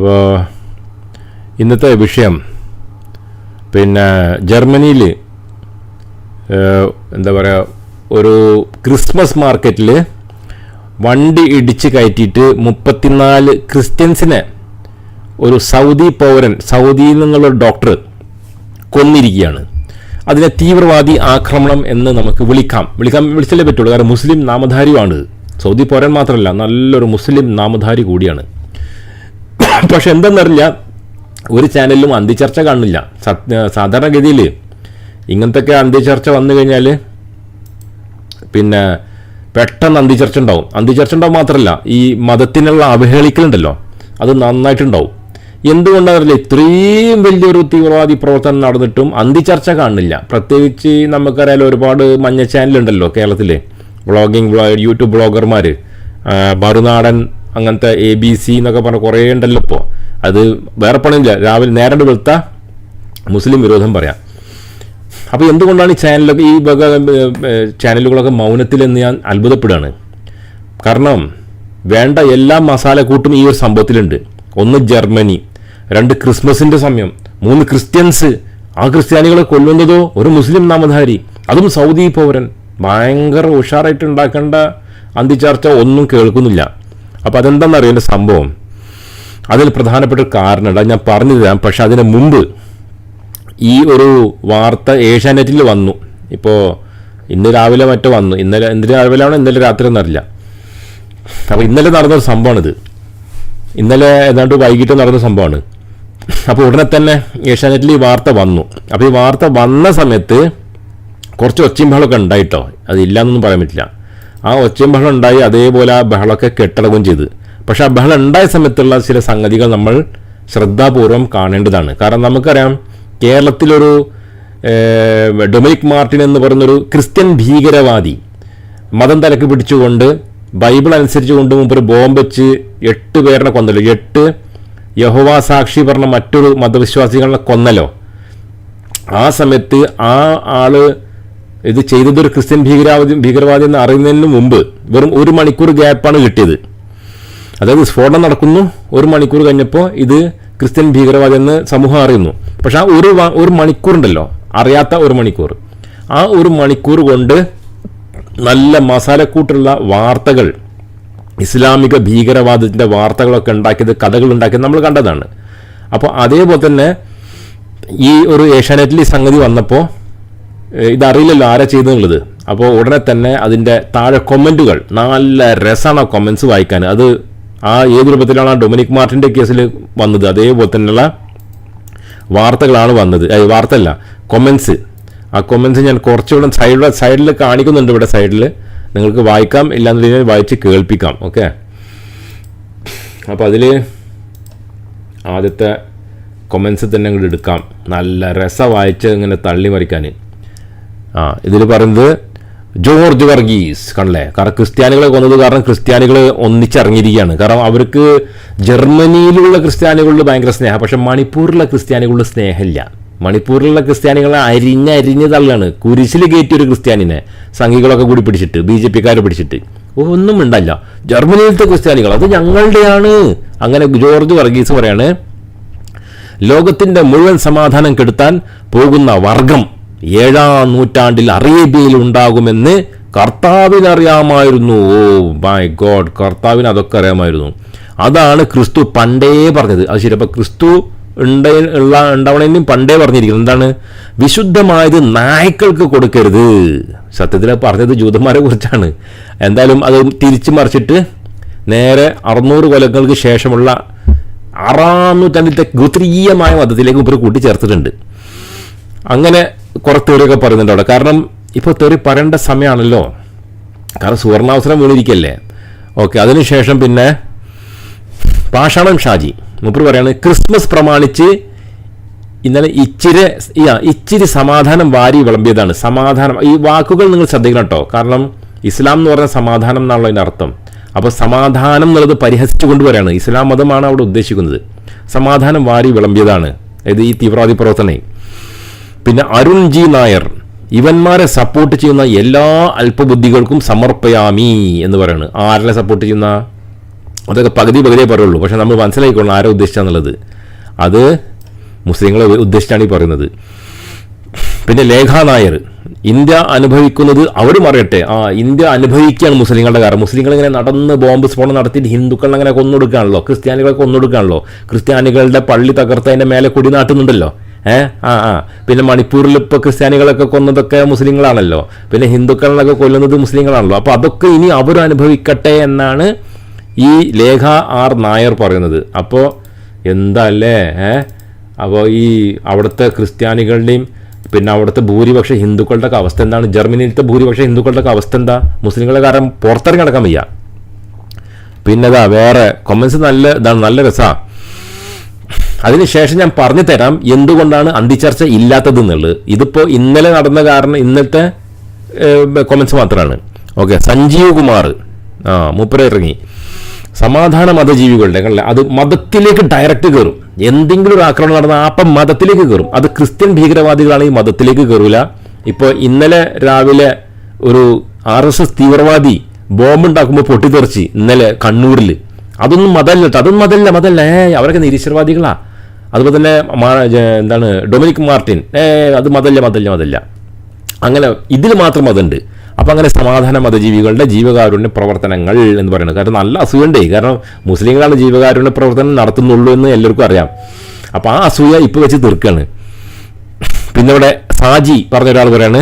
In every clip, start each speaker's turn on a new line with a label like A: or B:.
A: അപ്പോൾ ഇന്നത്തെ വിഷയം പിന്നെ ജർമ്മനിയിൽ എന്താ പറയുക ഒരു ക്രിസ്മസ് മാർക്കറ്റിൽ വണ്ടി ഇടിച്ച് കയറ്റിയിട്ട് മുപ്പത്തിനാല് ക്രിസ്ത്യൻസിനെ ഒരു സൗദി പൗരൻ സൗദിയിൽ നിന്നുള്ള ഡോക്ടർ കൊന്നിരിക്കുകയാണ്. അതിനെ തീവ്രവാദി ആക്രമണം എന്ന് നമുക്ക് വിളിക്കാം. വിളിക്കാം വിളിച്ചല്ലേ പറ്റുള്ളൂ. കാരണം മുസ്ലിം നാമധാരിയുമാണ് സൗദി പൗരൻ മാത്രമല്ല നല്ലൊരു മുസ്ലിം നാമധാരി കൂടിയാണ്. പക്ഷെ എന്തെന്നറിയില്ല ഒരു ചാനലിലും അന്തിച്ചർച്ച കാണില്ല സാധാരണഗതിയിൽ ഇങ്ങനത്തെയൊക്കെ അന്തിച്ചർച്ച വന്നു കഴിഞ്ഞാൽ പിന്നെ പെട്ടെന്ന് അന്തിച്ചർച്ച ഉണ്ടാവും. അന്തിച്ചർച്ച ഉണ്ടാവും മാത്രമല്ല ഈ മതത്തിനുള്ള അവഹേളിക്കലുണ്ടല്ലോ അത് നന്നായിട്ടുണ്ടാവും. എന്തുകൊണ്ടാണെന്നറിയില്ല ഇത്രയും വലിയൊരു തീവ്രവാദി പ്രവർത്തനം നടന്നിട്ടും അന്തിച്ചർച്ച കാണുന്നില്ല. പ്രത്യേകിച്ച് നമുക്കറിയാലോ ഒരുപാട് മഞ്ഞ ചാനലുണ്ടല്ലോ കേരളത്തിൽ വ്ളോഗിങ് യൂട്യൂബ് ബ്ലോഗർമാർ മറുനാടൻ അങ്ങനത്തെ എ ബി സി എന്നൊക്കെ പറഞ്ഞ കുറേ ഉണ്ടല്ലോ ഇപ്പോൾ അത് വേറെ പണിയില്ല രാവിലെ നേരം വെളുത്ത മുസ്ലിം വിരോധം പറയാം. അപ്പോൾ എന്തുകൊണ്ടാണ് ഈ ചാനലൊക്കെ ഈ വക ചാനലുകളൊക്കെ മൗനത്തിലെന്ന് ഞാൻ അത്ഭുതപ്പെടുകയാണ്. കാരണം വേണ്ട എല്ലാ മസാലക്കൂട്ടും ഈ ഒരു സംഭവത്തിലുണ്ട്. ഒന്ന് ജർമ്മനി രണ്ട് ക്രിസ്മസിന്റെ സമയം മൂന്ന് ക്രിസ്ത്യൻസ്. ആ ക്രിസ്ത്യാനികളെ കൊല്ലുന്നതോ ഒരു മുസ്ലിം നാമധാരി. അതും സൗദി പൗരൻ. ഭയങ്കര ഉഷാറായിട്ട് ഉണ്ടാക്കേണ്ട അന്തിച്ചർച്ച ഒന്നും കേൾക്കുന്നില്ല. അപ്പോൾ അതെന്താണെന്നറിയോ എന്റെ സംഭവം? അതിൽ പ്രധാനപ്പെട്ട ഒരു കാരണമുണ്ട്. അത് ഞാൻ പറഞ്ഞു തരാം പക്ഷേ അതിന് മുമ്പ് ഈ ഒരു വാർത്ത ഏഷ്യാനെറ്റിൽ വന്നു. ഇപ്പോൾ ഇന്ന് രാവിലെ മറ്റോ വന്നു. ഇന്നലെ ഇന്ന് രാവിലെയാണോ ഇന്നലെ രാത്രി എന്നറിയില്ല അപ്പോൾ ഇന്നലെ നടന്നൊരു സംഭവമാണിത്. ഇന്നലെ ഏതാണ്ട് വൈകിട്ട് നടന്ന സംഭവമാണ്. അപ്പോൾ ഉടനെ തന്നെ ഏഷ്യാനെറ്റിൽ ഈ വാർത്ത വന്നു. അപ്പോൾ ഈ വാർത്ത വന്ന സമയത്ത് കുറച്ച് ഒച്ചയും ബഹളമൊക്കെ ഉണ്ടായിട്ടോ? അതില്ലാന്നൊന്നും പറയാൻ പറ്റില്ല. ആ ഒച്ചയും ബഹളം ഉണ്ടായി അതേപോലെ ആ ബഹളമൊക്കെ കെട്ടടങ്ങുകയും ചെയ്ത്. പക്ഷെ ആ ബഹളം ഉണ്ടായ സമയത്തുള്ള ചില സംഗതികൾ നമ്മൾ ശ്രദ്ധാപൂർവം കാണേണ്ടതാണ്. കാരണം നമുക്കറിയാം കേരളത്തിലൊരു ഡൊമിനിക് മാർട്ടിൻ എന്ന് പറയുന്നൊരു ക്രിസ്ത്യൻ ഭീകരവാദി മതം തലക്ക് പിടിച്ചുകൊണ്ട് ബൈബിൾ അനുസരിച്ച് കൊണ്ട് മുമ്പ് ബോംബ് വെച്ച് എട്ട് പേരുടെ കൊന്നല്ലോ. എട്ട് യഹോവ സാക്ഷി പറഞ്ഞ മറ്റൊരു മതവിശ്വാസികളെ കൊന്നല്ലോ. ആ സമയത്ത് ആ ആൾ ഇത് ചെയ്തത് ഒരു ക്രിസ്ത്യൻ ഭീകരവാദി ഭീകരവാദി എന്ന് അറിയുന്നതിന് മുമ്പ് വെറും ഒരു മണിക്കൂർ ഗ്യാപ്പാണ് കിട്ടിയത്. അതായത് സ്ഫോടനം നടക്കുന്നു ഒരു മണിക്കൂർ കഴിഞ്ഞപ്പോൾ ഇത് ക്രിസ്ത്യൻ ഭീകരവാദി എന്ന് സമൂഹം അറിയുന്നു. പക്ഷെ ആ ഒരു ഒരു മണിക്കൂറുണ്ടല്ലോ അറിയാത്ത ഒരു മണിക്കൂർ. ആ ഒരു മണിക്കൂർ കൊണ്ട് നല്ല മസാലക്കൂട്ടുള്ള വാർത്തകൾ ഇസ്ലാമിക ഭീകരവാദത്തിന്റെ വാർത്തകളൊക്കെ ഉണ്ടാക്കിയത് കഥകൾ ഉണ്ടാക്കിയത് നമ്മൾ കണ്ടതാണ്. അപ്പോൾ അതേപോലെ തന്നെ ഈ ഒരു ഏഷ്യാനെറ്റിൽ സംഗതി വന്നപ്പോൾ ഇതറിയില്ലല്ലോ ആരാ ചെയ്തെന്നുള്ളത് അപ്പോൾ ഉടനെ തന്നെ അതിന്റെ താഴെ കൊമന്റുകൾ നല്ല രസമാണ് കൊമൻസ് വായിക്കാൻ. അത് ആ ഏത് രൂപത്തിലാണ് ഡൊമിനിക് മാർട്ടിന്റെ കേസിൽ വന്നത്? അതേപോലെ തന്നെയുള്ള വാർത്തകളാണ് വന്നത്. വാർത്തയല്ല കൊമൻസ് ആ കൊമൻസ് ഞാൻ കുറച്ചുകൂടെ സൈഡിൽ സൈഡിൽ കാണിക്കുന്നുണ്ട് ഇവിടെ സൈഡിൽ നിങ്ങൾക്ക് വായിക്കാം ഇല്ലാന്നുണ്ടെങ്കിൽ വായിച്ച് കേൾപ്പിക്കാം ഓക്കെ അപ്പോൾ അതിൽ ആദ്യത്തെ കൊമൻസ് തന്നെ അങ്ങോട്ട് എടുക്കാം. നല്ല രസ വായിച്ച് ഇങ്ങനെ തള്ളി മറിക്കാൻ ആ ഇതിൽ പറയുന്നത് ജോർജ് വർഗീസ് കണ്ടല്ലേ കാരണം ക്രിസ്ത്യാനികളെ കൊന്നത് കാരണം ക്രിസ്ത്യാനികൾ ഒന്നിച്ചിറങ്ങിയിരിക്കുകയാണ്. കാരണം അവർക്ക് ജർമ്മനിയിലുള്ള ക്രിസ്ത്യാനികളുടെ ഭയങ്കര സ്നേഹം പക്ഷെ മണിപ്പൂരിലെ ക്രിസ്ത്യാനികളുടെ സ്നേഹമില്ല. മണിപ്പൂരിലുള്ള ക്രിസ്ത്യാനികളെ അരിഞ്ഞ് അരിഞ്ഞ് തള്ളാണ് കുരിശിൽ കയറ്റിയ ഒരു ക്രിസ്ത്യാനിനെ സംഘികളൊക്കെ കൂടി പിടിച്ചിട്ട് ബി ജെ പിക്കാർ പിടിച്ചിട്ട്. ഒന്നും ഉണ്ടല്ല ജർമ്മനിയിലത്തെ ക്രിസ്ത്യാനികൾ അത് ഞങ്ങളുടെയാണ്. അങ്ങനെ ജോർജ് വർഗീസ് പറയാണ് ലോകത്തിന്റെ മുഴുവൻ സമാധാനം കെടുത്താൻ പോകുന്ന വർഗം ഏഴാം നൂറ്റാണ്ടിൽ അറേബ്യയിൽ ഉണ്ടാകുമെന്ന് കർത്താവിനറിയാമായിരുന്നു. ഓ മൈ ഗോഡ് കർത്താവിന് അതൊക്കെ അറിയാമായിരുന്നു. അതാണ് ക്രിസ്തു പണ്ടേ പറഞ്ഞത്. അത് ശരി അപ്പോൾ ക്രിസ്തു ഉണ്ട ഉള്ള ഉണ്ടാവണേനും പണ്ടേ പറഞ്ഞിരിക്കുന്നത് എന്താണ്? വിശുദ്ധമായത് നായ്ക്കൾക്ക് കൊടുക്കരുത്. സത്യത്തിൽ പറഞ്ഞത് ജൂതന്മാരെ കുറിച്ചാണ്. എന്തായാലും അത് തിരിച്ചു മറിച്ചിട്ട് നേരെ അറുന്നൂറ് കൊല്ലങ്ങൾക്ക് ശേഷമുള്ള ആറാം നൂറ്റാണ്ടിലത്തെ ഗുത്രീയമായ മതത്തിലേക്ക് ഇവർ കൂട്ടിച്ചേർത്തിട്ടുണ്ട്. അങ്ങനെ കുറെ തെറിയൊക്കെ പറയുന്നുണ്ട് അവിടെ. കാരണം ഇപ്പോൾ തെറി പറയേണ്ട സമയമാണല്ലോ കാരണം സുവർണാവസരം വീണിരിക്കല്ലേ. ഓക്കെ അതിനുശേഷം പിന്നെ പാഷാണം ഷാജി. മൂപ്പർ പറയാണ് ക്രിസ്മസ് പ്രമാണിച്ച് ഇന്നലെ ഇച്ചിരി ഇച്ചിരി സമാധാനം വാരി വിളമ്പിയതാണ്. സമാധാനം ഈ വാക്കുകൾ നിങ്ങൾ ശ്രദ്ധിക്കണം കേട്ടോ. കാരണം ഇസ്ലാം എന്ന് പറഞ്ഞ സമാധാനം എന്നാണല്ലോ അതിന്റെ അർത്ഥം. അപ്പോൾ സമാധാനം എന്നുള്ളത് പരിഹസിച്ചു കൊണ്ടുവരാണ് ഇസ്ലാം മതമാണ് അവിടെ ഉദ്ദേശിക്കുന്നത്. സമാധാനം വാരി വിളമ്പിയതാണ്. അതായത് ഈ തീവ്രവാദി പ്രവർത്തനം. പിന്നെ അരുൺ ജി നായർ ഇവന്മാരെ സപ്പോർട്ട് ചെയ്യുന്ന എല്ലാ അല്പബുദ്ധികൾക്കും സമർപ്പയാമി എന്ന് പറയുന്നത് ആരെ സപ്പോർട്ട് ചെയ്യുന്ന? അതൊക്കെ പകുതി പകുതിയേ പറയുള്ളൂ. പക്ഷേ നമ്മൾ മനസ്സിലാക്കിക്കൊള്ളണം ആരെ ഉദ്ദേശിച്ചാന്നുള്ളത്. അത് മുസ്ലിങ്ങളെ ഉദ്ദേശിച്ചാണ് ഈ പറയുന്നത്. പിന്നെ ലേഖ നായർ ഇന്ത്യ അനുഭവിക്കുന്നത് അവരും അറിയട്ടെ. ആ ഇന്ത്യ അനുഭവിക്കുകയാണ് മുസ്ലിങ്ങളുടെ കാരണം മുസ്ലിങ്ങൾ ഇങ്ങനെ നടന്ന് ബോംബ് സ്ഫോടനം നടത്തിയിട്ട് ഹിന്ദുക്കളെ അങ്ങനെ കൊന്നൊടുക്കുകയാണല്ലോ ക്രിസ്ത്യാനികളെ കൊന്നൊടുക്കുകയാണല്ലോ ക്രിസ്ത്യാനികളുടെ പള്ളി തകർത്തതിന്റെ മേലെ കൊടി നാട്ടുന്നുണ്ടല്ലോ ഏ? ആ ആ. പിന്നെ മണിപ്പൂരിൽ ഇപ്പോൾ ക്രിസ്ത്യാനികളൊക്കെ കൊന്നതൊക്കെ മുസ്ലിങ്ങളാണല്ലോ. പിന്നെ ഹിന്ദുക്കളിലൊക്കെ കൊല്ലുന്നത് മുസ്ലിങ്ങളാണല്ലോ. അപ്പോൾ അതൊക്കെ ഇനി അവരും അനുഭവിക്കട്ടെ എന്നാണ് ഈ ലേഖ ആർ നായർ പറയുന്നത്. അപ്പോൾ എന്തല്ലേ? ഏ? അപ്പോൾ ഈ അവിടുത്തെ ക്രിസ്ത്യാനികളുടെയും പിന്നെ അവിടുത്തെ ഭൂരിപക്ഷ ഹിന്ദുക്കളുടെ ഒക്കെ അവസ്ഥ എന്താണ്? ജർമ്മനിയിലത്തെ ഭൂരിപക്ഷ ഹിന്ദുക്കളുടെ ഒക്കെ അവസ്ഥ എന്താ? മുസ്ലിങ്ങളെ കാരണം പുറത്തിറങ്ങി നടക്കാൻ വയ്യ. പിന്നെതാ വേറെ കൊമൻസ് നല്ല ഇതാണ് നല്ല രസമാണ് അതിനുശേഷം ഞാൻ പറഞ്ഞു തരാം എന്തുകൊണ്ടാണ് അന്തിച്ചർച്ച ഇല്ലാത്തത് എന്നുള്ളത് ഇതിപ്പോൾ ഇന്നലെ നടന്ന കാരണം ഇന്നത്തെ കൊമൻസ് മാത്രമാണ് ഓക്കെ സഞ്ജീവ് കുമാർ. ആ മൂപ്പര ഇറങ്ങി. സമാധാന മതജീവികളുടെ അല്ലേ അത് മതത്തിലേക്ക് ഡയറക്റ്റ് കയറും എന്തെങ്കിലും ഒരു ആക്രമണം നടന്നാൽ അപ്പം മതത്തിലേക്ക് കയറും അത് ക്രിസ്ത്യൻ ഭീകരവാദികളാണെങ്കിൽ മതത്തിലേക്ക് കയറില്ല ഇപ്പോൾ ഇന്നലെ രാവിലെ ഒരു ആർ എസ് എസ് തീവ്രവാദി ബോംബുണ്ടാക്കുമ്പോൾ പൊട്ടിത്തെറിച്ച് ഇന്നലെ കണ്ണൂരിൽ അതൊന്നും മതമല്ല അതൊന്നും മതമല്ല മതമല്ല ഏ അവരൊക്കെ നിരീശ്വരവാദികളാ. അതുപോലെ തന്നെ എന്താണ് ഡൊമിനിക് മാർട്ടിൻ. അത് മതല്ല മതല്ല മതല്ല. അങ്ങനെ ഇതിൽ മാത്രം അതുണ്ട്. അപ്പം അങ്ങനെ സമാധാന മതജീവികളുടെ ജീവകാരുണ്യ പ്രവർത്തനങ്ങൾ എന്ന് പറയുന്നത്. കാരണം നല്ല അസൂയണ്ടേ കാരണം മുസ്ലിങ്ങളാണ് ജീവകാരുണ്യ പ്രവർത്തനം നടത്തുന്നുള്ളൂ എന്ന് എല്ലാവർക്കും അറിയാം. അപ്പോൾ ആ അസൂയ ഇപ്പോൾ വെച്ച് തീർക്കുകയാണ് പിന്നെ ഇവിടെ സാജി പറഞ്ഞ ഒരാൾ പറയാണ്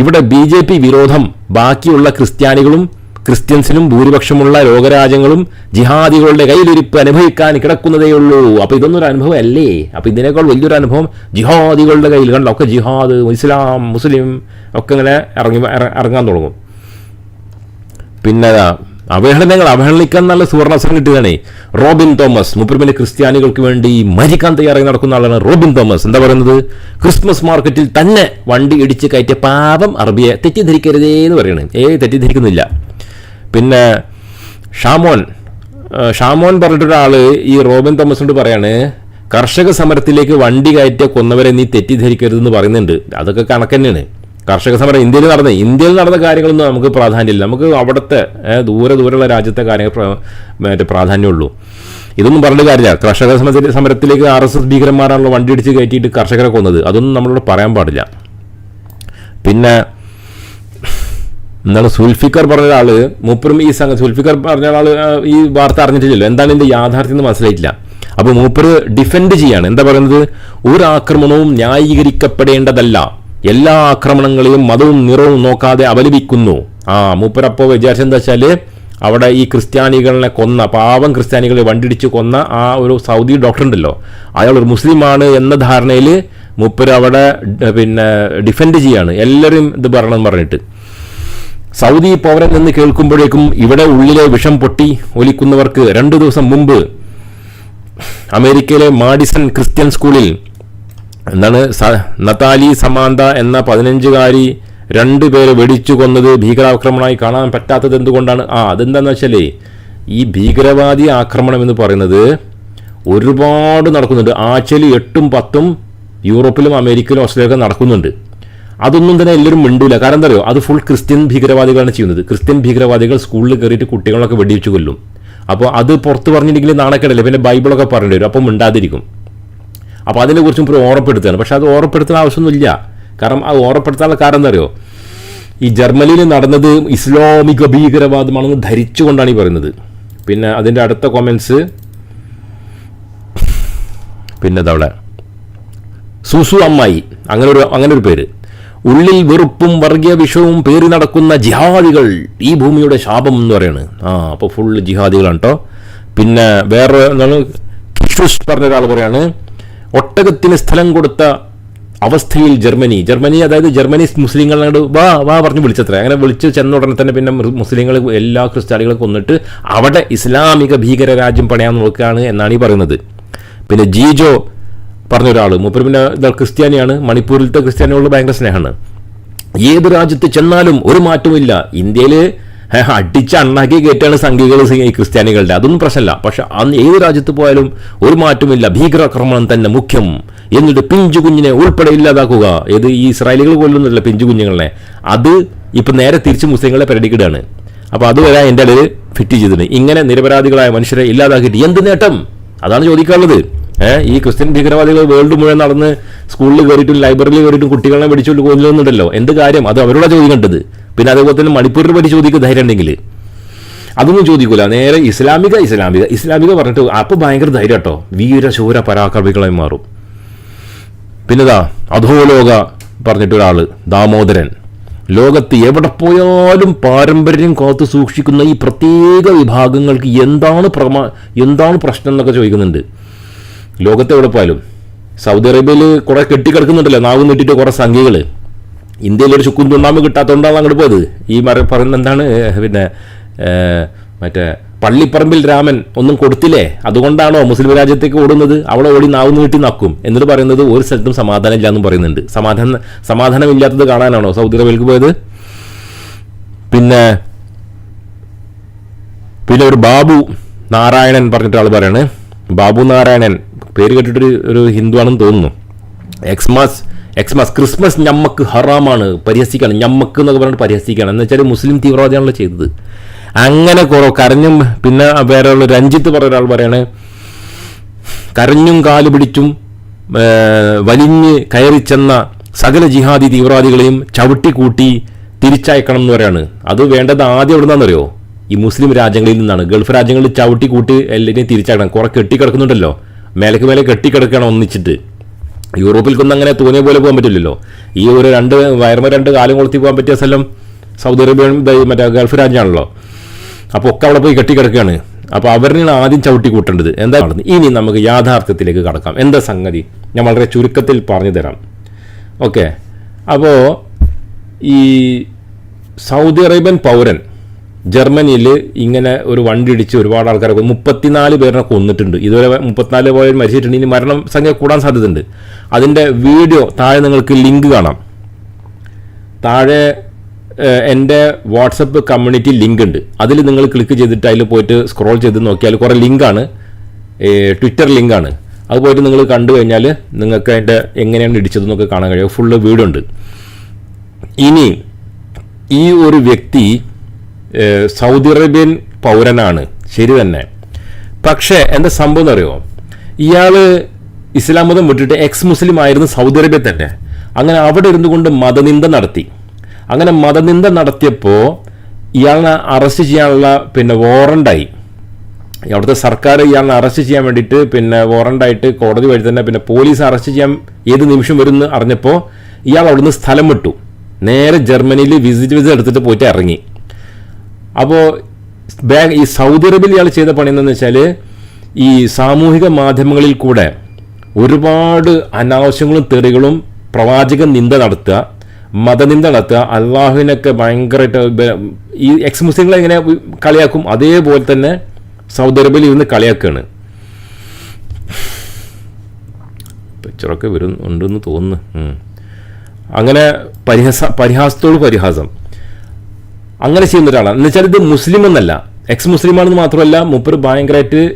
A: ഇവിടെ ബി ജെ പി വിരോധം ബാക്കിയുള്ള ക്രിസ്ത്യാനികളും ക്രിസ്ത്യൻസിനും ഭൂരിപക്ഷമുള്ള ലോകരാജ്യങ്ങളും ജിഹാദികളുടെ കയ്യിലിരിപ്പ് അനുഭവിക്കാൻ കിടക്കുന്നതേയുള്ളൂ അപ്പൊ ഇതൊന്നും ഒരു അനുഭവം അല്ലേ അപ്പോൾ ഇതിനേക്കാൾ വലിയൊരു അനുഭവം ജിഹാദികളുടെ കയ്യിൽ കണ്ടോ? ഒക്കെ ജിഹാദ് ഇസ്ലാം മുസ്ലിം ഒക്കെ ഇങ്ങനെ ഇറങ്ങി ഇറങ്ങാൻ തുടങ്ങും. പിന്നെ അവഹേളനങ്ങൾ അവഹേളിക്കാൻ നല്ല സുവർണാവസരം കിട്ടുകയാണേ. റോബിൻ തോമസ് മുപ്പരിമിന് ക്രിസ്ത്യാനികൾക്ക് വേണ്ടി മരിക്കാൻ തയ്യാറായി നടക്കുന്ന ആളാണ് റോബിൻ തോമസ്. എന്താ പറയുന്നത്? ക്രിസ്മസ് മാർക്കറ്റിൽ തന്നെ വണ്ടി ഇടിച്ച് കയറ്റിയ പാപം അറബിയെ തെറ്റിദ്ധരിക്കരുതേ എന്ന് പറയണേ. ഏ തെറ്റിദ്ധരിക്കുന്നില്ല. പിന്നെ ഷാമോൻ ഷാമോൻ പറഞ്ഞിട്ടൊരാൾ ഈ റോബിൻ തോമസിനോട് പറയാണ് കർഷക സമരത്തിലേക്ക് വണ്ടി കയറ്റിയ കൊന്നവരെ നീ തെറ്റിദ്ധരിക്കരുതെന്ന് പറയുന്നുണ്ട്. അതൊക്കെ കണക്ക് തന്നെയാണ്. കർഷക സമരം ഇന്ത്യയിൽ നടന്ന ഇന്ത്യയിൽ നടന്ന കാര്യങ്ങളൊന്നും നമുക്ക് പ്രാധാന്യമില്ല. നമുക്ക് അവിടുത്തെ ദൂരെ ദൂരെയുള്ള രാജ്യത്തെ കാര്യങ്ങൾ മറ്റേ പ്രാധാന്യമുള്ളൂ. ഇതൊന്നും പറഞ്ഞ കാര്യമില്ല. കർഷക സമരത്തിലേക്ക് ആർ എസ് എസ് ഭീകരന്മാരാണല്ലോ വണ്ടി ഇടിച്ച് കയറ്റിയിട്ട് കർഷകരെ കൊന്നത്. അതൊന്നും നമ്മളോട് പറയാൻ പാടില്ല. പിന്നെ എന്താണ് സുൽഫിക്കർ പറഞ്ഞ ആൾ മൂപ്പരും ഈ സംഘം സുൽഫിക്കർ പറഞ്ഞ ആൾ ഈ വാർത്ത അറിഞ്ഞിട്ടില്ലല്ലോ. എന്താണ് ഇതിന്റെ യാഥാർത്ഥ്യം എന്ന് മനസ്സിലായിട്ടില്ല. അപ്പൊ മൂപ്പർ ഡിഫെൻഡ് ചെയ്യാണ്. എന്താ പറയുന്നത്? ഒരു ആക്രമണവും ന്യായീകരിക്കപ്പെടേണ്ടതല്ല. എല്ലാ ആക്രമണങ്ങളെയും മതവും നിറവും നോക്കാതെ അപലപിക്കുന്നു. ആ മൂപ്പരപ്പോ വിചാരിച്ചെന്താ വെച്ചാൽ അവിടെ ഈ ക്രിസ്ത്യാനികളെ കൊന്ന പാവം ക്രിസ്ത്യാനികളെ വണ്ടിടിച്ച് കൊന്ന ആ ഒരു സൗദി ഡോക്ടർ ഉണ്ടല്ലോ. അയാൾ ഒരു മുസ്ലിമാണ് എന്ന ധാരണയിൽ മൂപ്പര് അവിടെ പിന്നെ ഡിഫെൻഡ് ചെയ്യാണ്. എല്ലാവരും ഇത് പറയണം എന്ന് പറഞ്ഞിട്ട്. സൗദി പൗരൻ എന്ന് കേൾക്കുമ്പോഴേക്കും ഇവിടെ ഉള്ളിലെ വിഷം പൊട്ടി ഒലിക്കുന്നവർക്ക് രണ്ടു ദിവസം മുമ്പ് അമേരിക്കയിലെ മാഡിസൺ ക്രിസ്ത്യൻ സ്കൂളിൽ എന്താണ് നതാലി സമാന്ത എന്ന പതിനഞ്ചുകാരി രണ്ടുപേരെ വെടിച്ചു കൊന്നത് ഭീകരാക്രമണമായി കാണാൻ പറ്റാത്തത് എന്തുകൊണ്ടാണ്? ആ അതെന്താന്ന് വെച്ചാലേ ഈ ഭീകരവാദി ആക്രമണം എന്ന് പറയുന്നത് ഒരുപാട് നടക്കുന്നുണ്ട്. ആഴ്ചയിൽ എട്ടും പത്തും യൂറോപ്പിലും അമേരിക്കയിലും ഓസ്ട്രേലിയയിലൊക്കെ നടക്കുന്നുണ്ട്. അതൊന്നും തന്നെ എല്ലാവരും മിണ്ടൂല. കാരണം എന്താ അത് ഫുൾ ക്രിസ്ത്യൻ ഭീകരവാദികളാണ് ചെയ്യുന്നത്. ക്രിസ്ത്യൻ ഭീകരവാദികൾ സ്കൂളിൽ കയറിയിട്ട് കുട്ടികളൊക്കെ വെടിവെച്ച് കൊല്ലും. അപ്പോൾ അത് പുറത്ത് പറഞ്ഞിട്ടുണ്ടെങ്കിൽ നാണക്കേടല്ലേ? പിന്നെ ബൈബിളൊക്കെ പറഞ്ഞിട്ട് വരും അപ്പം മിണ്ടാതിരിക്കും. അപ്പോൾ അതിനെക്കുറിച്ചും ഇപ്പോൾ ഓർപ്പെടുത്തുകയാണ് പക്ഷേ അത് ഓർപ്പെടുത്തുന്ന ആവശ്യമൊന്നുമില്ല. കാരണം അത് ഓർപ്പെടുത്താനുള്ള കാരണം എന്താ അറിയോ? ഈ ജർമ്മനിയിൽ നടന്നത് ഇസ്ലാമിക ഭീകരവാദമാണെന്ന് ധരിച്ചുകൊണ്ടാണ് ഈ പറയുന്നത്. പിന്നെ അതിന്റെ അടുത്ത കൊമൻസ് പിന്നെ അതവിടെ സുസു അമ്മായി. അങ്ങനെ ഒരു അങ്ങനെ ഒരു പേര്. ഉള്ളിൽ വെറുപ്പും വർഗീയ വിഷവും പേറി നടക്കുന്ന ജിഹാദികൾ ഈ ഭൂമിയുടെ ശാപം എന്ന് പറയുന്നത് ആ അപ്പോൾ ഫുൾ ജിഹാദികളാണ് കേട്ടോ പിന്നെ വേറെ എന്താണ്? കിഷുഷ് പറഞ്ഞ ഒരാൾ പറയാണ് ഒട്ടകത്തിന് സ്ഥലം കൊടുത്ത അവസ്ഥയിൽ ജർമ്മനി. ജർമ്മനി അതായത് ജർമ്മനി മുസ്ലിങ്ങൾ വാ വാ പറഞ്ഞ് വിളിച്ചത്ര. അങ്ങനെ വിളിച്ച് ചെന്ന ഉടനെ തന്നെ പിന്നെ മുസ്ലിങ്ങൾ എല്ലാ ക്രിസ്ത്യാനികളും കൊന്നിട്ട് അവിടെ ഇസ്ലാമിക ഭീകര രാജ്യം പണിയാൻ നോക്കുകയാണ് എന്നാണ് ഈ പറയുന്നത്. പിന്നെ ജീജോ പറഞ്ഞ ഒരാൾ മൂപ്പർ പിന്നെ ക്രിസ്ത്യാനിയാണ്. മണിപ്പൂരിലത്തെ ക്രിസ്ത്യാനികളോട് ഭയങ്കര സ്നേഹമാണ്. ഏത് രാജ്യത്ത് ചെന്നാലും ഒരു മാറ്റവുമില്ല. ഇന്ത്യയിൽ അടിച്ച് അണ്ണാക്കി കയറ്റാണ് സംഘികൾ ഈ ക്രിസ്ത്യാനികളുടെ. അതൊന്നും പ്രശ്നമല്ല. പക്ഷെ അന്ന് ഏത് രാജ്യത്ത് പോയാലും ഒരു മാറ്റമില്ല ഭീകരാക്രമണം തന്നെ മുഖ്യം. എന്നിട്ട് പിഞ്ചു കുഞ്ഞിനെ ഉൾപ്പെടെ ഇല്ലാതാക്കുക. ഏത് ഈ ഇസ്രായേലികൾ കൊല്ലുന്നില്ല പിഞ്ചു കുഞ്ഞുങ്ങളെ. അത് ഇപ്പം നേരെ തിരിച്ച് മുസ്ലിങ്ങളെ പരടിക്കിടുകയാണ് അപ്പോൾ അതുവരെ എന്റെ ഇടയിൽ ഫിറ്റ് ചെയ്തിട്ടുണ്ട്. ഇങ്ങനെ നിരപരാധികളായ മനുഷ്യരെ ഇല്ലാതാക്കിയിട്ട് എന്ത് നേട്ടം? അതാണ് ചോദിക്കാനുള്ളത്. ഈ ക്രിസ്ത്യൻ ഭീകരവാദികൾ വേൾഡ് മുഴുവൻ നടന്ന് സ്കൂളിൽ കയറിയിട്ടും ലൈബ്രറിയിൽ കയറിയിട്ടും കുട്ടികളെ പിടിച്ചുകൊണ്ട് കൊല്ലുന്നുണ്ടല്ലോ. എന്ത് കാര്യം? അത് അവരോടാ ചോദിക്കേണ്ടത്. പിന്നെ അതേപോലെ തന്നെ മണിപ്പൂരിനെ പറ്റി ചോദിക്കുക ധൈര്യം ഉണ്ടെങ്കിൽ അതൊന്നും ചോദിക്കൂല. നേരെ ഇസ്ലാമിക ഇസ്ലാമിക ഇസ്ലാമിക പറഞ്ഞിട്ട് അപ്പോൾ ഭയങ്കര ധൈര്യം കേട്ടോ. വീരശൂര പരാക്രമികളായി മാറും. പിന്നെതാ അധോലോക പറഞ്ഞിട്ട് ഒരാൾ ദാമോദരൻ. ലോകത്ത് എവിടെ പോയാലും പാരമ്പര്യം കാത്തു സൂക്ഷിക്കുന്ന ഈ പ്രത്യേക വിഭാഗങ്ങൾക്ക് എന്താണ് പ്രമാ എന്താണ് പ്രശ്നം എന്നൊക്കെ ചോദിക്കുന്നുണ്ട്. ലോകത്ത് എവിടെ പോയാലും സൗദി അറേബ്യയിൽ കുറെ കെട്ടിക്കിടക്കുന്നുണ്ടല്ലോ നാവ് നീട്ടിട്ട് കുറെ സംഖ്യകൾ. ഇന്ത്യയിൽ ഒരു ചുക്കും തുണ്ടാമ്പ് കിട്ടാത്തതുകൊണ്ടാണ് അങ്ങോട്ട് പോയത്. ഈ മറ പറയുന്ന എന്താണ്? പിന്നെ മറ്റേ പള്ളിപ്പറമ്പിൽ രാമൻ ഒന്നും കൊടുത്തില്ലേ? അതുകൊണ്ടാണോ മുസ്ലിം രാജ്യത്തേക്ക് ഓടുന്നത്? അവിടെ ഓടി നാവ് നീട്ടി നക്കും. എന്നിട്ട് പറയുന്നത് ഒരു സ്ഥലത്തും സമാധാനം ഇല്ല പറയുന്നുണ്ട്. സമാധാനം സമാധാനമില്ലാത്തത് കാണാനാണോ സൗദി അറേബ്യയിലേക്ക് പോയത്? പിന്നെ പിന്നെ ഒരു ബാബു നാരായണൻ പറഞ്ഞിട്ട് ആൾ പറയാണ്. ബാബു നാരായണൻ പേര് കേട്ടിട്ടൊരു ഒരു ഹിന്ദു ആണെന്ന് തോന്നുന്നു. എക്സ്മാസ് എക്സ്മാസ് ക്രിസ്മസ് ഞമ്മക്ക് ഹറാമാണ് പരിഹസിക്കാണ് ഞമ്മക്ക് എന്നൊക്കെ പറഞ്ഞിട്ട് പരിഹസിക്കുകയാണ് എന്ന് വെച്ചാൽ മുസ്ലിം തീവ്രവാദിയാണല്ലോ ചെയ്തത്. അങ്ങനെ കുറവ് കരഞ്ഞും പിന്നെ വേറെ ഉള്ള രഞ്ജിത്ത് പറഞ്ഞ ഒരാൾ പറയാണ് കരഞ്ഞും കാൽ പിടിച്ചും വലിഞ്ഞ് കയറി ചെന്ന സകല ജിഹാദി തീവ്രവാദികളെയും ചവിട്ടിക്കൂട്ടി തിരിച്ചയക്കണം എന്ന് പറയാണ്. അത് വേണ്ടത് ആദ്യം എവിടെ നിന്നാണെന്നറിയോ ഈ മുസ്ലിം രാജ്യങ്ങളിൽ നിന്നാണ്. ഗൾഫ് രാജ്യങ്ങളിൽ ചവിട്ടിക്കൂട്ടി എല്ലാവരെയും തിരിച്ചയക്കണം. കുറെ കെട്ടിക്കിടക്കുന്നുണ്ടല്ലോ. മേലക്ക് മേലെ കെട്ടിക്കിടക്കണം ഒന്നിച്ചിട്ട്. യൂറോപ്പിൽക്കൊന്നും അങ്ങനെ തോന്നിയ പോലെ പോകാൻ പറ്റില്ലല്ലോ. ഈ ഒരു രണ്ട് വയർമ രണ്ട് കാലം കൊളുത്തി പോകാൻ പറ്റിയ സ്ഥലം സൗദി അറേബ്യയും ദേ മറ്റേ ഗൾഫ് രാജ്യമാണല്ലോ. അപ്പോൾ ഒക്കെ അവിടെ പോയി കെട്ടിക്കിടക്കുകയാണ്. അപ്പോൾ അവരിനാണ് ആദ്യം ചവിട്ടി കൂട്ടേണ്ടത്. എന്താ ഇനി നമുക്ക് യാഥാർത്ഥ്യത്തിലേക്ക് കടക്കാം. എന്താ സംഗതി? ഞാൻ വളരെ ചുരുക്കത്തിൽ പറഞ്ഞു തരാം. ഓക്കെ. അപ്പോൾ ഈ സൗദി അറേബ്യൻ പൗരൻ ജർമ്മനിയിൽ ഇങ്ങനെ ഒരു വണ്ടി ഇടിച്ച് ഒരുപാട് ആൾക്കാരെ. മുപ്പത്തിനാല് പേരിനെ കൊന്നിട്ടുണ്ട്. ഇതുവരെ മുപ്പത്തിനാല് പേർ മരിച്ചിട്ടുണ്ട്. ഇനി മരണം സംഖ്യ കൂടാൻ സാധ്യതയുണ്ട്. അതിന്റെ വീഡിയോ താഴെ നിങ്ങൾക്ക് ലിങ്ക് കാണാം. താഴെ എന്റെ വാട്സപ്പ് കമ്മ്യൂണിറ്റി ലിങ്ക് ഉണ്ട്. അതിൽ നിങ്ങൾ ക്ലിക്ക് ചെയ്തിട്ട് അതിൽ പോയിട്ട് സ്ക്രോൾ ചെയ്ത് നോക്കിയാൽ കുറേ ലിങ്കാണ് ട്വിറ്റർ ലിങ്കാണ് അത് പോയിട്ട് നിങ്ങൾ കണ്ടു കഴിഞ്ഞാൽ നിങ്ങൾക്ക് അതിന്റെ എങ്ങനെയാണ് ഇടിച്ചതെന്നൊക്കെ കാണാൻ കഴിയും. ഫുള്ള് വീഡിയോ ഉണ്ട്. ഇനി ഈ ഒരു വ്യക്തി സൗദി അറേബ്യൻ പൗരനാണ്. ശരി തന്നെ. പക്ഷേ എന്താ സംഭവം എന്നറിയോ? ഇയാൾ ഇസ്ലാം മതം വിട്ടിട്ട് എക്സ് മുസ്ലിം ആയിരുന്നു സൗദി അറേബ്യ തന്നെ. അങ്ങനെ അവിടെ ഇരുന്നു കൊണ്ട് മതനിന്ദ നടത്തി. അങ്ങനെ മതനിന്ദ നടത്തിയപ്പോൾ ഇയാളിനെ അറസ്റ്റ് ചെയ്യാനുള്ള പിന്നെ വാറണ്ടായി അവിടുത്തെ സർക്കാർ ഇയാളിനെ അറസ്റ്റ് ചെയ്യാൻ വേണ്ടിയിട്ട് പിന്നെ വാറണ്ടായിട്ട് കോടതി വഴി തന്നെ പിന്നെ പോലീസ് അറസ്റ്റ് ചെയ്യാൻ ഏത് നിമിഷം വരും എന്ന് അറിഞ്ഞപ്പോൾ ഇയാൾ അവിടുന്ന് സ്ഥലം വിട്ടു. നേരെ ജർമ്മനിയിൽ വിസിറ്റ് വിസ എടുത്തിട്ട് പോയിട്ട് ഇറങ്ങി. അപ്പോൾ ബാങ്ക് ഈ സൗദി അറേബ്യയിൽ ഇയാൾ ചെയ്ത പണി എന്താണെന്ന് വെച്ചാൽ ഈ സാമൂഹിക മാധ്യമങ്ങളിൽ കൂടെ ഒരുപാട് അനാവശ്യങ്ങളും തെറികളും പ്രവാചക നിന്ദ നടത്തുക മതനിന്ദ നടത്തുക അള്ളാഹുവിനൊക്കെ ഭയങ്കരമായിട്ട് ഈ എക്സ് മുസ്ലിങ്ങളെ എങ്ങനെ കളിയാക്കും. അതേപോലെ തന്നെ സൗദി അറേബ്യയിൽ ഇരുന്ന് കളിയാക്കുകയാണ് പിക്ചറൊക്കെ വരും ഉണ്ടെന്ന് തോന്നുന്നു. അങ്ങനെ പരിഹാസ പരിഹാസത്തോട് പരിഹാസം. അങ്ങനെ ചെയ്യുന്ന ഒരാളാണ്. എന്ന് വെച്ചാൽ ഇത് മുസ്ലിം എന്നല്ല. എക്സ് മുസ്ലിം ആണെന്ന് മാത്രമല്ല മൂപ്പര് ഭയങ്കരമായിട്ട്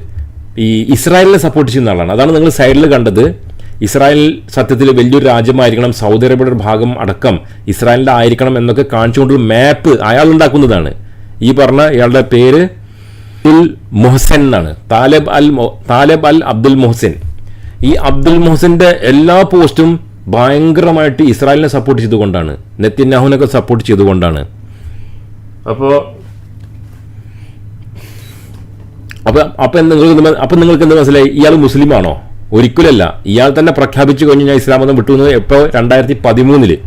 A: ഈ ഇസ്രായേലിനെ സപ്പോർട്ട് ചെയ്യുന്ന ആളാണ്. അതാണ് നിങ്ങൾ സൈഡിൽ കണ്ടത്. ഇസ്രായേൽ സത്യത്തിൽ വലിയൊരു രാജ്യമായിരിക്കണം. സൗദി അറേബ്യയുടെ ഭാഗം അടക്കം ഇസ്രായേലിന്റെ ആയിരിക്കണം എന്നൊക്കെ കാണിച്ചുകൊണ്ടുള്ള മാപ്പ് അയാൾ ഉണ്ടാക്കുന്നതാണ്. ഈ പറഞ്ഞ ഇയാളുടെ പേര് അബ്ദുൽ മൊഹസൻ എന്നാണ്. താലബ് അൽ താലബ് അൽ അബ്ദുൽ മൊഹസിൻ. ഈ അബ്ദുൽ മൊഹസിന്റെ എല്ലാ പോസ്റ്റും ഭയങ്കരമായിട്ട് ഇസ്രായേലിനെ സപ്പോർട്ട് ചെയ്തുകൊണ്ടാണ്. നെത്തിൻ നെത്തിന്നാഹുവിനൊക്കെ സപ്പോർട്ട് ചെയ്തുകൊണ്ടാണ്. അപ്പോൾ അപ്പൊ അപ്പൊ നിങ്ങൾക്ക് അപ്പൊ നിങ്ങൾക്ക് എന്ത് മനസ്സിലായി? ഇയാൾ മുസ്ലിമാണോ? ഒരിക്കലല്ല ഇയാൾ തന്നെ പ്രഖ്യാപിച്ചു കഴിഞ്ഞ് ഞാൻ ഇസ്ലാം മതം വിട്ടു എപ്പോൾ രണ്ടായിരത്തി പതിമൂന്നിൽ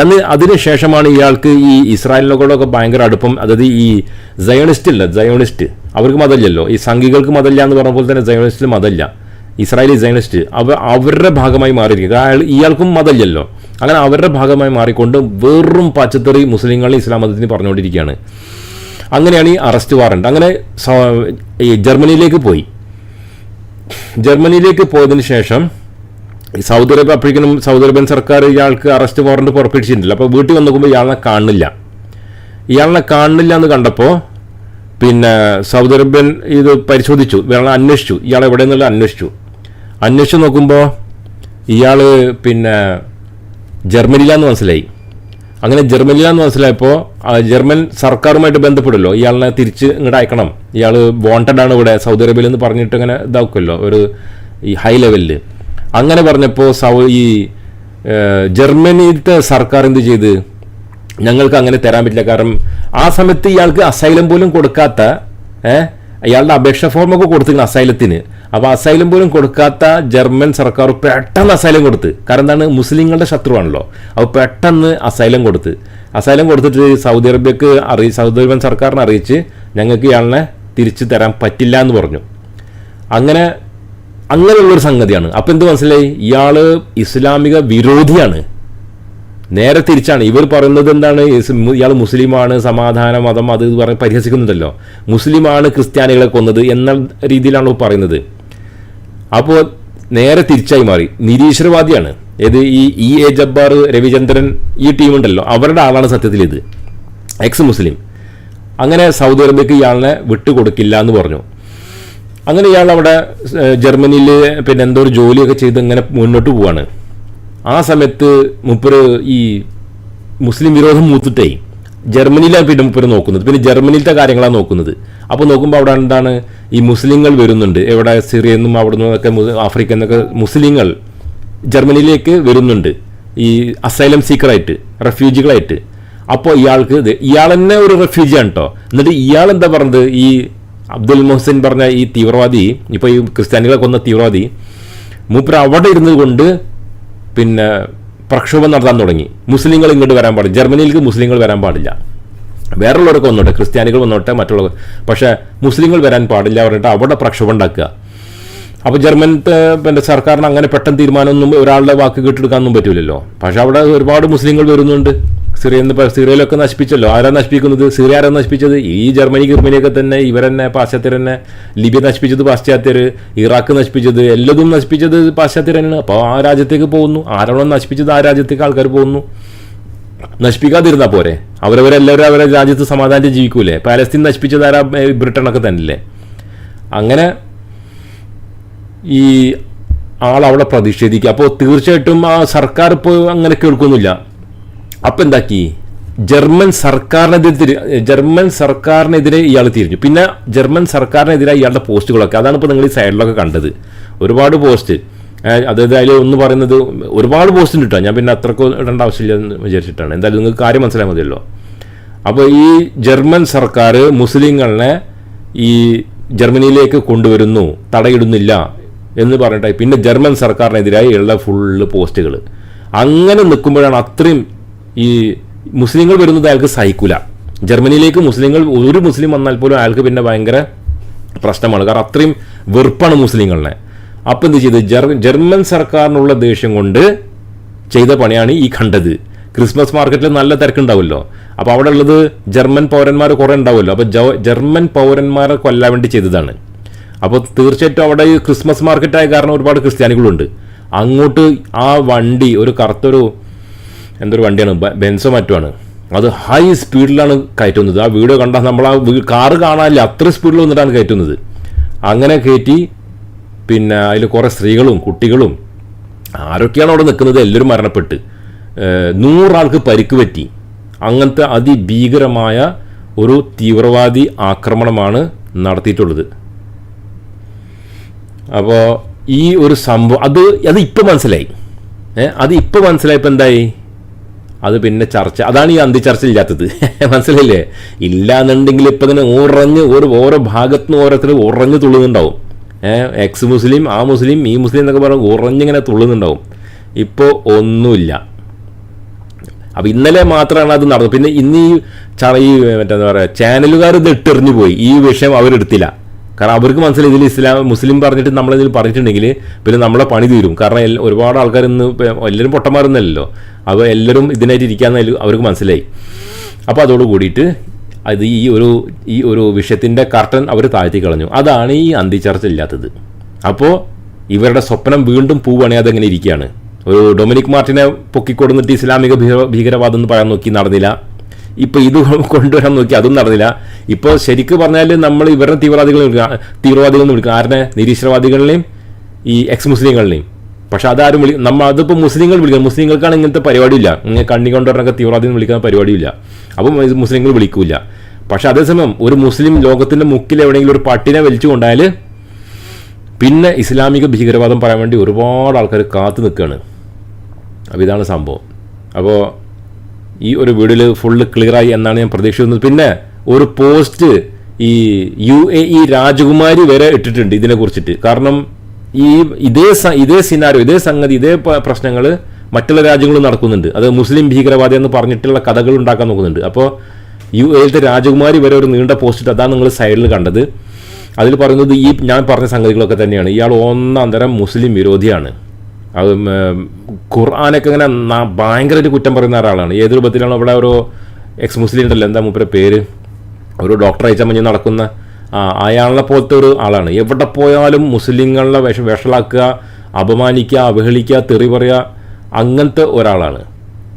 A: അന്ന് അതിനുശേഷമാണ് ഇയാൾക്ക് ഈ ഇസ്രായേലിനോടൊക്കെ ഭയങ്കര അടുപ്പം. അതായത് ഈ സയോണിസ്റ്റ് ഇല്ല സയോണിസ്റ്റ്. അവർക്ക് മതമില്ലല്ലോ. ഈ സംഘികൾക്ക് മതമില്ല എന്ന് പറഞ്ഞ പോലെ തന്നെ സയോണിസ്റ്റിന് മതമില്ല. ഇസ്രായേലി സയനിസ്റ്റ് അവ അവരുടെ ഭാഗമായി മാറിയിരിക്കും അയാൾ ഇയാൾക്കും മതമില്ലല്ലോ. അങ്ങനെ അവരുടെ ഭാഗമായി മാറിക്കൊണ്ട് വെറും പച്ചത്തറി മുസ്ലിങ്ങളെ ഇസ്ലാം മതത്തിന് പറഞ്ഞുകൊണ്ടിരിക്കുകയാണ്. അങ്ങനെയാണ് ഈ അറസ്റ്റ് വാറണ്ട് അങ്ങനെ ജർമ്മനിയിലേക്ക് പോയി. ജർമ്മനിയിലേക്ക് പോയതിന് ശേഷം സൗദി അറേബ്യ അപ്പോഴേക്കും സൗദി അറേബ്യൻ സർക്കാർ ഇയാൾക്ക് അറസ്റ്റ് വാറണ്ട് പുറപ്പെടുവിച്ചിട്ടില്ല അപ്പോൾ വീട്ടിൽ വന്ന് നോക്കുമ്പോൾ ഇയാളെ കാണുന്നില്ല. ഇയാളെ കാണുന്നില്ല എന്ന് കണ്ടപ്പോൾ പിന്നെ സൗദി അറേബ്യൻ ഇത് പരിശോധിച്ചു. ഇയാളെ അന്വേഷിച്ചു. ഇയാളെ എവിടെ നിന്നുള്ള അന്വേഷിച്ചു. അന്വേഷിച്ച് നോക്കുമ്പോൾ ഇയാൾ പിന്നെ ജർമ്മനിയിലാന്ന് മനസ്സിലായി. അങ്ങനെ ജർമ്മനിയിലാന്ന് മനസ്സിലായപ്പോൾ ജർമ്മൻ സർക്കാരുമായിട്ട് ബന്ധപ്പെടുമല്ലോ. ഇയാളിനെ തിരിച്ച് ഇങ്ങോട്ട് അയക്കണം. ഇയാൾ വോണ്ടഡ് ആണ് ഇവിടെ സൗദി അറേബ്യയിൽ എന്ന് പറഞ്ഞിട്ട് ഇങ്ങനെ ഇതാക്കുമല്ലോ ഒരു ഈ ഹൈ ലെവലിൽ അങ്ങനെ പറഞ്ഞപ്പോൾ സൗ ഈ ജർമ്മനിയിലത്തെ സർക്കാർ എന്ത് ചെയ്ത്? ഞങ്ങൾക്ക് അങ്ങനെ തരാൻ പറ്റില്ല. കാരണം ആ സമയത്ത് ഇയാൾക്ക് അസൈലം പോലും കൊടുക്കാത്ത ഏഹ് അയാളുടെ അപേക്ഷ ഫോമൊക്കെ കൊടുത്തിരുന്നു അസൈലത്തിന്. അപ്പോൾ അസൈലം പോലും കൊടുക്കാത്ത ജർമ്മൻ സർക്കാർ പെട്ടെന്ന് അസൈലം കൊടുത്ത്. കാരണം എന്താണ്? മുസ്ലിങ്ങളുടെ ശത്രുവാണല്ലോ. അപ്പോൾ പെട്ടെന്ന് അസൈലം കൊടുത്ത്. അസൈലം കൊടുത്തിട്ട് സൗദി അറേബ്യക്ക് അറി സൗദി അറേബ്യൻ സർക്കാരിനെ അറിയിച്ച് ഞങ്ങൾക്ക് ഇയാളിനെ തിരിച്ചു തരാൻ പറ്റില്ല എന്ന് പറഞ്ഞു. അങ്ങനെ അങ്ങനെയുള്ളൊരു സംഗതിയാണ്. അപ്പോൾ എന്ത് മനസ്സിലായി? ഇയാൾ ഇസ്ലാമിക വിരോധിയാണ്. നേരെ തിരിച്ചാണ്. ഇവർ പറയുന്നത് എന്താണ്? ഇയാൾ മുസ്ലിമാണ് സമാധാന മതം അത് പറഞ്ഞ് പരിഹസിക്കുന്നുണ്ടല്ലോ. മുസ്ലിമാണ് ക്രിസ്ത്യാനികളെ കൊന്നത് എന്ന രീതിയിലാണ് പറയുന്നത്. അപ്പോൾ നേരെ തിരിച്ചായി മാറി. നിരീശ്വരവാദിയാണ്. ഏത് ഈ ഇ എ ജബ്ബാർ രവിചന്ദ്രൻ ഈ ടീമുണ്ടല്ലോ അവരുടെ ആളാണ് സത്യത്തിൽ ഇത്. എക്സ് മുസ്ലിം അങ്ങനെ സൗദി അറേബ്യക്ക് ഇയാളിനെ വിട്ടുകൊടുക്കില്ല എന്ന് പറഞ്ഞു. അങ്ങനെ ഇയാൾ അവിടെ ജർമ്മനിയിൽ പിന്നെ എന്തോ ഒരു ജോലിയൊക്കെ ചെയ്ത് ഇങ്ങനെ മുന്നോട്ട് പോവാണ്. ആ സമയത്ത് മുപ്പര് ഈ മുസ്ലിം വിരോധം മൂത്തിട്ടേ ജർമ്മനിയിലാണ് പിന്നെ മുപ്പര് നോക്കുന്നത്. പിന്നെ ജർമ്മനിയിലത്തെ കാര്യങ്ങളാണ് നോക്കുന്നത്. അപ്പോൾ നോക്കുമ്പോൾ അവിടെ എന്താണ് ഈ മുസ്ലിങ്ങൾ വരുന്നുണ്ട്. എവിടെ സിറിയയിൽ നിന്നും അവിടെ നിന്നൊക്കെ ആഫ്രിക്ക നിന്നൊക്കെ മുസ്ലിങ്ങൾ ജർമ്മനിയിലേക്ക് വരുന്നുണ്ട്. ഈ അസൈലം സീക്കറായിട്ട് റെഫ്യൂജികളായിട്ട്. അപ്പോൾ ഇയാൾക്ക് ഇയാൾ തന്നെ ഒരു റെഫ്യൂജിയാണ് കേട്ടോ എന്നിട്ട് ഇയാൾ എന്താ പറഞ്ഞത്? ഈ അബ്ദുൽ മൊഹസിൻ പറഞ്ഞ ഈ തീവ്രവാദി ഇപ്പോൾ ഈ ക്രിസ്ത്യാനികളെ കൊന്ന തീവ്രവാദി മൂപ്പർ അവിടെ ഇരുന്നത് കൊണ്ട് പിന്നെ പ്രക്ഷോഭം നടത്താൻ തുടങ്ങി. മുസ്ലിങ്ങൾ ഇങ്ങോട്ട് വരാൻ പാടില്ല. ജർമ്മനിയിലേക്ക് മുസ്ലിങ്ങൾ വരാൻ പാടില്ല. വേറുള്ളവരൊക്കെ വന്നോട്ടെ ക്രിസ്ത്യാനികൾ വന്നോട്ടെ മറ്റുള്ളവർ. പക്ഷേ മുസ്ലിങ്ങൾ വരാൻ പാടില്ല പറഞ്ഞിട്ട് അവിടെ പ്രക്ഷോഭം ഉണ്ടാക്കുക. അപ്പോൾ ജർമ്മൻ പിന്നെ സർക്കാരിന് അങ്ങനെ പെട്ടെന്ന് തീരുമാനമൊന്നും ഒരാളുടെ വാക്ക് കേട്ടെടുക്കാനൊന്നും പറ്റില്ലല്ലോ പക്ഷേ അവിടെ ഒരുപാട് മുസ്ലിങ്ങൾ വരുന്നുണ്ട്. സിറിയയിൽ നിന്ന് സിറിയയിലൊക്കെ നശിപ്പിച്ചല്ലോ. ആരാ നശിപ്പിക്കുന്നത്? സിറിയ ആരാ നശിപ്പിച്ചത്? ഈ ജർമ്മനി ജർമ്മനിയൊക്കെ തന്നെ ഇവരെന്നെ പാശ്ചാത്യർ തന്നെ ലിബിയ നശിപ്പിച്ചത് പാശ്ചാത്യർ ഇറാഖ് നശിപ്പിച്ചത് എല്ലതും നശിപ്പിച്ചത് പാശ്ചാത്യർ തന്നെയാണ് അപ്പോൾ ആ രാജ്യത്തേക്ക് പോകുന്നു. ആരാണോ നശിപ്പിച്ചത് ആ രാജ്യത്തേക്ക് ആൾക്കാർ പോകുന്നു. നശിപ്പിക്കാതിരുന്നാൽ പോരെ? അവരവരെല്ലാവരും അവരെ രാജ്യത്ത് സമാധാനത്തിൽ ജീവിക്കൂലേ? പാലസ്തീൻ നശിപ്പിച്ചത് ആരാ? ബ്രിട്ടനൊക്കെ തന്നെയല്ലേ? അങ്ങനെ ഈ ആൾ അവിടെ പ്രതിഷേധിക്കുക. അപ്പോൾ തീർച്ചയായിട്ടും ആ സർക്കാർ ഇപ്പോൾ അങ്ങനെ കേൾക്കുന്നില്ല. അപ്പം എന്താക്കി? ജർമ്മൻ സർക്കാരിനെതിരെ ജർമ്മൻ സർക്കാരിനെതിരെ ഇയാൾ തിരിഞ്ഞു. പിന്നെ ജർമ്മൻ സർക്കാരിനെതിരെ ഇയാളുടെ പോസ്റ്റുകളൊക്കെ അതാണ് ഇപ്പോൾ നിങ്ങൾ ഈ സൈഡിലൊക്കെ കണ്ടത്. ഒരുപാട് പോസ്റ്റ്. അതായത് അതിൽ ഒന്ന് പറയുന്നത് ഒരുപാട് പോസ്റ്റ് ഉണ്ട് കേട്ടോ ഞാൻ പിന്നെ അത്രയ്ക്ക് ഇടേണ്ട ആവശ്യമില്ല എന്ന് വിചാരിച്ചിട്ടാണ്. എന്തായാലും നിങ്ങൾക്ക് കാര്യം മനസ്സിലായാൽ മതിയല്ലോ. അപ്പോൾ ഈ ജർമ്മൻ സർക്കാർ മുസ്ലിങ്ങളെ ഈ ജർമ്മനിയിലേക്ക് കൊണ്ടുവരുന്നു തടയിടുന്നില്ല എന്ന് പറഞ്ഞിട്ട് പിന്നെ ജർമ്മൻ സർക്കാരിനെതിരായി ഉള്ള ഫുള്ള് പോസ്റ്റുകൾ അങ്ങനെ നിൽക്കുമ്പോഴാണ് അത്രയും ഈ മുസ്ലിങ്ങൾ വരുന്നത് അയാൾക്ക് സഹിക്കൂല. ജർമ്മനിയിലേക്ക് മുസ്ലിങ്ങൾ ഒരു മുസ്ലിം വന്നാൽ പോലും അയാൾക്ക് പിന്നെ ഭയങ്കര പ്രശ്നമാണ്. കാരണം അത്രയും വെറുപ്പാണ് മുസ്ലിങ്ങളെ. അപ്പം എന്ത് ചെയ്ത്? ജർ- ജർമ്മൻ സർക്കാരിനുള്ള ദേഷ്യം കൊണ്ട് ചെയ്ത പണിയാണ് ഈ കണ്ടത്. ക്രിസ്മസ് മാർക്കറ്റിൽ നല്ല തിരക്കുണ്ടാവുമല്ലോ. അപ്പോൾ അവിടെ ഉള്ളത് ജർമ്മൻ പൗരന്മാർ കുറേ ഉണ്ടാവുമല്ലോ. അപ്പോൾ ജർമ്മൻ പൗരന്മാരെ കൊല്ലാൻ വേണ്ടി ചെയ്തതാണ്. അപ്പോൾ തീർച്ചയായിട്ടും അവിടെ ക്രിസ്മസ് മാർക്കറ്റായ കാരണം ഒരുപാട് ക്രിസ്ത്യാനികളുണ്ട്. അങ്ങോട്ട് ആ വണ്ടി ഒരു കറുത്തൊരു എന്തൊരു വണ്ടിയാണ്? ബെൻസോ മറ്റുമാണ് അത് ഹൈ സ്പീഡിലാണ് കയറ്റുന്നത്. ആ വീഡിയോ കണ്ടാൽ നമ്മൾ ആ കാറ് കാണാനില്ല. അത്ര സ്പീഡിൽ വന്നിട്ടാണ് കയറ്റുന്നത്. അങ്ങനെ കയറ്റി പിന്നെ അതിൽ കുറേ സ്ത്രീകളും കുട്ടികളും ആരൊക്കെയാണ് അവിടെ നിൽക്കുന്നത്? എല്ലാവരും മരണപ്പെട്ട്. നൂറാൾക്ക് പരിക്ക് പറ്റി. അങ്ങനത്തെ അതിഭീകരമായ ഒരു തീവ്രവാദി ആക്രമണമാണ് നടത്തിയിട്ടുള്ളത്. അപ്പോൾ ഈ ഒരു സംഭവം അത് അത് ഇപ്പം മനസ്സിലായി. അത് ഇപ്പം മനസ്സിലായപ്പോൾ എന്തായി? അത് പിന്നെ ചർച്ച. അതാണ് ഈ അന്തിച്ചർച്ച ഇല്ലാത്തത് മനസ്സിലല്ലേ ഇല്ല എന്നുണ്ടെങ്കിൽ ഇപ്പം തന്നെ ഉറഞ്ഞ് ഒരു ഓരോ ഭാഗത്തു നിന്ന് ഓരോരുത്തർ ഉറഞ്ഞ് തുള്ളുന്നുണ്ടാവും. എക്സ് മുസ്ലിം ആ മുസ്ലിം ഈ മുസ്ലിം എന്നൊക്കെ പറഞ്ഞ് ഉറഞ്ഞിങ്ങനെ തുള്ളുന്നുണ്ടാവും. ഇപ്പോൾ ഒന്നുമില്ല. അപ്പം ഇന്നലെ മാത്രമാണ് അത് നടന്നത്. പിന്നെ ഇന്ന് ഈ ചറ ഈ മറ്റെന്താ പറയുക ചാനലുകാർ ഇത് ഇട്ടെറിഞ്ഞു പോയി. ഈ വിഷയം അവരെടുത്തില്ല. കാരണം അവർക്ക് മനസ്സിലായി ഇതിൽ ഇസ്ലാം മുസ്ലിം പറഞ്ഞിട്ട് നമ്മളിതിൽ പറഞ്ഞിട്ടുണ്ടെങ്കിൽ പിന്നെ നമ്മളെ പണി തീരും. കാരണം ഒരുപാട് ആൾക്കാർ ഇന്ന് എല്ലാവരും പൊട്ടന്മാരുന്നല്ലോ അപ്പോൾ എല്ലാവരും ഇതിനായിട്ട് ഇരിക്കാന്ന് അവർക്ക് മനസ്സിലായി. അപ്പോൾ അതോട് കൂടിയിട്ട് അത് ഈ ഒരു ഈ ഒരു വിഷയത്തിന്റെ കർട്ടൻ അവർ താഴ്ത്തി കളഞ്ഞു. അതാണ് ഈ അന്തിച്ചർച്ച ഇല്ലാത്തത്. അപ്പോൾ ഇവരുടെ സ്വപ്നം വീണ്ടും പൂവാണ് അതെങ്ങനെ ഇരിക്കുകയാണ്. ഒരു ഡൊമിനിക് മാർട്ടിനെ പൊക്കിക്കൊടുന്നിട്ട് ഇസ്ലാമിക ഭീകര- ഭീകരവാദം എന്ന് പറയാൻ നോക്കി നടന്നില്ല. ഇപ്പോൾ ഇത് കൊണ്ടുവരാൻ നോക്കി അതും നടന്നില്ല. ഇപ്പോൾ ശരിക്കും പറഞ്ഞാൽ നമ്മൾ ഇവരുടെ തീവ്രവാദികൾ തീവ്രവാദികൾ എന്ന് വിളിക്കുക. ആരുടെ? നിരീശ്വരവാദികളിലെയും ഈ എക്സ് മുസ്ലിങ്ങളുടെയും പക്ഷെ അതാരും വിളി നമ്മൾ അതിപ്പോൾ മുസ്ലിങ്ങൾ വിളിക്കുക. മുസ്ലിങ്ങൾക്കാണ് ഇങ്ങനത്തെ പരിപാടിയില്ല. ഇങ്ങനെ കണ്ണി കൊണ്ടുവരണൊക്കെ തീവ്രവാദി എന്ന് വിളിക്കുന്ന പരിപാടിയില്ല. അപ്പം മുസ്ലിങ്ങൾ വിളിക്കൂല. പക്ഷെ അതേസമയം ഒരു മുസ്ലിം ലോകത്തിന്റെ മുക്കിൽ എവിടെയെങ്കിലും ഒരു പട്ടിനെ വലിച്ചു കൊണ്ടാൽ പിന്നെ ഇസ്ലാമിക ഭീകരവാദം പറയാൻ വേണ്ടി ഒരുപാട് ആൾക്കാർ കാത്തു നിൽക്കുകയാണ് അപ്പോൾ ഇതാണ് സംഭവം. അപ്പോൾ ഈ ഒരു വീഡിയോയിൽ ഫുള്ള് ക്ലിയറായി എന്നാണ് ഞാൻ പ്രതീക്ഷിക്കുന്നത്. പിന്നെ ഒരു പോസ്റ്റ് ഈ യു എ ഇ രാജകുമാരി വരെ ഇട്ടിട്ടുണ്ട് ഇതിനെ കുറിച്ചിട്ട്. കാരണം ഈ ഇതേ ഇതേ സിനാരോ ഇതേ സംഗതി ഇതേ പ്രശ്നങ്ങൾ മറ്റുള്ള രാജ്യങ്ങളും നടക്കുന്നുണ്ട്. അത് മുസ്ലിം ഭീകരവാദി എന്ന് പറഞ്ഞിട്ടുള്ള കഥകൾ ഉണ്ടാക്കാൻ നോക്കുന്നുണ്ട്. അപ്പോൾ യു എയിലത്തെ രാജകുമാരി വരെ ഒരു നീണ്ട പോസ്റ്റ് അതാണ് നിങ്ങൾ സൈഡിൽ കണ്ടത്. അതിൽ പറയുന്നത് ഈ ഞാൻ പറഞ്ഞ സംഗതികളൊക്കെ തന്നെയാണ്. ഇയാൾ ഒന്നാം തരം മുസ്ലിം വിരോധിയാണ്. അത് ഖുർആാനൊക്കെ ഇങ്ങനെ ഭയങ്കരമായിട്ട് കുറ്റം പറയുന്ന ഒരാളാണ് ഏത് രൂപത്തിലാണ് അവിടെ ഒരു എക്സ് മുസ്ലിം ഉണ്ടല്ലോ എന്താ മൂപ്പരെ പേര്? ഒരു ഡോക്ടർ അയച്ചാൽ മഞ്ഞ് നടക്കുന്ന അയാളെ പോലത്തെ ഒരു ആളാണ്. എവിടെ പോയാലും മുസ്ലിങ്ങളെ വിഷ വിഷളാക്കുക അപമാനിക്കുക അവഹേളിക്കുക തെറി പറയുക അങ്ങനത്തെ ഒരാളാണ്.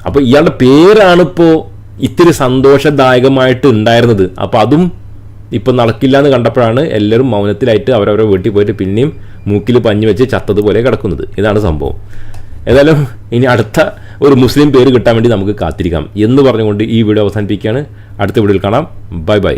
A: അപ്പോൾ ഇയാളുടെ പേരാണ് ഇപ്പോൾ ഇത്തിരി സന്തോഷദായകമായിട്ട് ഉണ്ടായിരുന്നത്. അപ്പോൾ അതും ഇപ്പം നടക്കില്ല എന്ന് കണ്ടപ്പോഴാണ് എല്ലാവരും മൗനത്തിലായിട്ട് അവരവരെ വീട്ടിൽ പോയിട്ട് പിന്നെയും മൂക്കിൽ പഞ്ഞു വെച്ച് ചത്തതുപോലെ കിടക്കുന്നത്. ഇതാണ് സംഭവം. ഏതായാലും ഇനി അടുത്ത ഒരു മുസ്ലിം പേര് കിട്ടാൻ വേണ്ടി നമുക്ക് കാത്തിരിക്കാം എന്ന് പറഞ്ഞുകൊണ്ട് ഈ വീഡിയോ അവസാനിപ്പിക്കുകയാണ്. അടുത്ത വീഡിയോയിൽ കാണാം. Bye bye.